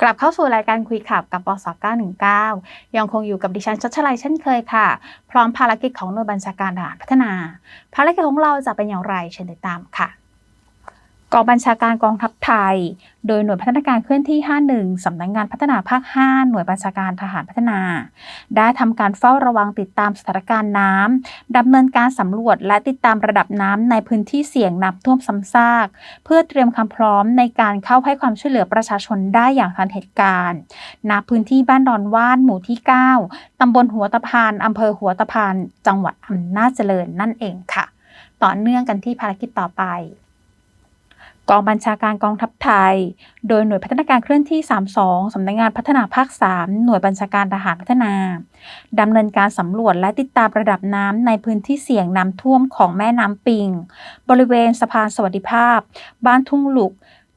กลับเข้าสู่รายการคุยขับกับปส919 ยังคงอยู่กับดิฉันชัชลัยเช่นเคยค่ะ พร้อมภารกิจของหน่วยบัญชาการทหารพัฒนา ภารกิจของเราจะเป็นอย่างไรเชิญติดตามค่ะ กองบัญชาการกองทัพไทย โดยหน่วยพัฒนาการเคลื่อนที่ 51 สำนักงงานพัฒนาภาค 5 หน่วยบัญชาการทหารพัฒนา ได้ทำการเฝ้าระวังติดตามสถานการณ์น้ำดำเนินการสำรวจและติดตามระดับน้ำในพื้นที่เสี่ยงน้ำท่วมซ้ำซาก เพื่อเตรียมความพร้อมในการเข้าให้ความช่วยเหลือประชาชนได้อย่างทันเหตุการณ์ณพื้นที่บ้านดอนว่านหมู่ที่ 9 ตำบลหัวตะพานอำเภอหัวตะพาน จังหวัดอำนาจเจริญนั่นเองค่ะ ต่อเนื่องกันที่ภารกิจต่อไป กองบัญชาการกองทัพไทย โดยหน่วยพัฒนาการเคลื่อนที่ 32 สำนักงานพัฒนาภาค 3 หน่วยบัญชาการทหารพัฒนาดำเนินการสำรวจและติดตามระดับน้ำในพื้นที่เสี่ยงน้ำท่วมของแม่น้ำปิง บริเวณสะพานสวัสดิภาพ บ้านทุ่งหลุก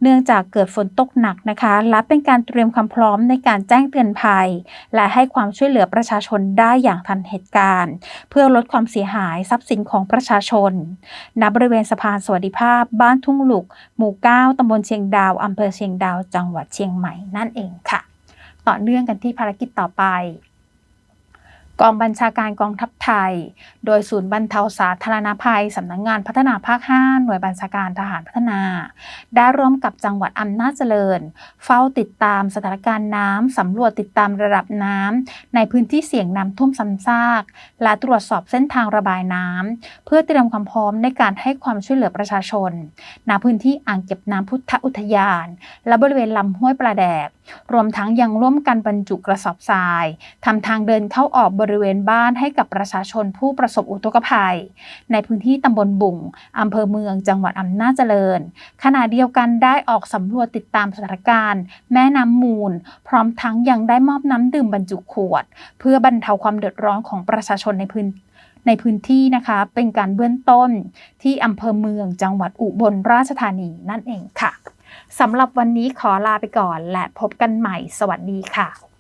เนื่องจากเกิดฝนตกหนักนะคะ และเป็นการเตรียมความพร้อมในการแจ้งเตือนภัย และให้ความช่วยเหลือประชาชนได้อย่างทันเหตุการณ์ เพื่อลดความเสียหายทรัพย์สินของประชาชน ณ บริเวณสะพานสวัสดิภาพ บ้านทุ่งหลุก หมู่ 9 ตำบลเชียงดาว อำเภอเชียงดาว จังหวัดเชียงใหม่นั่นเองค่ะ ต่อเนื่องกันที่ภารกิจต่อไป กองบัญชาการกองทัพไทย โดยศูนย์บรรเทาสาธารณภัย สำนักงงานพัฒนาภาค 5 หน่วยบัญชาการทหารพัฒนา ได้ร่วมกับจังหวัดอำนาจเจริญ เฝ้าติดตามสถานการณ์น้ำสำรวจติดตามระดับน้ำในพื้นที่เสี่ยงน้ำท่วมซ้ำซาก และตรวจสอบเส้นทางระบายน้ำเพื่อเตรียมความพร้อมในการให้ความช่วยเหลือประชาชนณพื้นที่อ่างเก็บน้ำพุทธอุทยาน และบริเวณลำห้วยปลาแดก รวมทั้งยังร่วมกันบรรจุกระสอบทรายทำทางเดินเข้าออกบริริเวณบ้านให้กับประชาชนผู้ประสบอุทกภัย ในพื้นที่ตำบลบุ่งอำเภอเมืองจังหวัดอำนาจเจริญ ขณะเดียวกันได้ออกสำรวจติดตามสถานการณ์ แม่น้ำมูล พร้อมทั้งยังได้มอบน้ำดื่มบรรจุขวด เพื่อบรรเทาความเดือดร้อนของประชาชนในพื้นในพื้นที่นะคะเป็นการเบื้องต้นที่อำเภอเมืองจังหวัดอุบลราชธานีนั่นเองค่ะสำหรับวันนี้ขอลาไปก่อนและพบกันใหม่ สวัสดีค่ะ